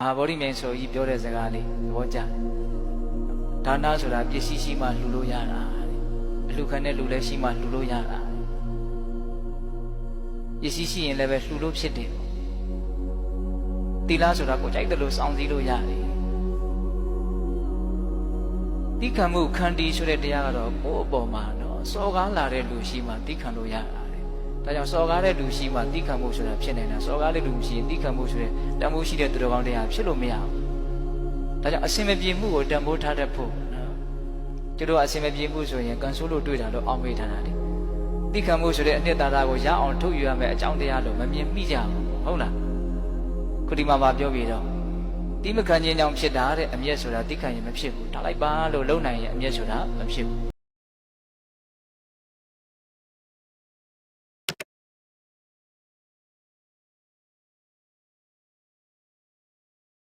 မဟာဗောဓိမြိုင်ဆိုကြီးပြောတဲ့စကားလေးသဘောကျတယ်ဒါနဆိုတာပစ္စည်းရှိမှလှူလို့ရတာတဲ့အလှခံတဲ့လူလည်းရှိမှလှူလို့ရတာပစ္စည်းရှိရင်လည်းပဲလှူလို့ဖြစ်တယ်သီလဆိုတာကိုကြိုက်တယ်လို့စောင့်စည်းလို့ရတယ်တိခံမှုခန္တီဆိုတဲ့တရားကတော့ကိုယ့်အပေါ်မှာတော့စော်ကားလာတဲ့လူရှိမှတိခံလို့ရတာတဲ့ ဒါကြောင့်စော်ကားတဲ့လူရှိမှတိခံမှုဆိုတာဖြစ်နေတာစော်ကားတဲ့လူမရှိရင်တိခံမှုဆိုတဲ့တန်ဖိုးရှိတဲ့သူတော်ကောင်းတရားဖြစ်လို့မရဘူးဒါကြောင့်အစင်မပြေမှုကိုတန်ဖိုးထားတတ်ဖို့နော်ကျတို့အစင်မပြေမှုဆိုရင်ကန်ဆိုးလို့တွေ့တာလို့အောင်းမေးထားတာလေတိခံမှုဆိုတဲ့အနှစ်သာရကိုရအောင်ထုတ်ယူရမယ်အကြောင်းတရားလို့မမြင်မိကြဘူးဟုတ်လားခုဒီမှာဗာပြောပြီးတော့တိမခံခြင်းကြောင့်ဖြစ်တာတဲ့အမျက်ဆိုတာတိခံရင်မဖြစ်ဘူးထားလိုက်ပါလို့လုံနိုင်ရင်အမျက်ဆိုတာမဖြစ်ဘူး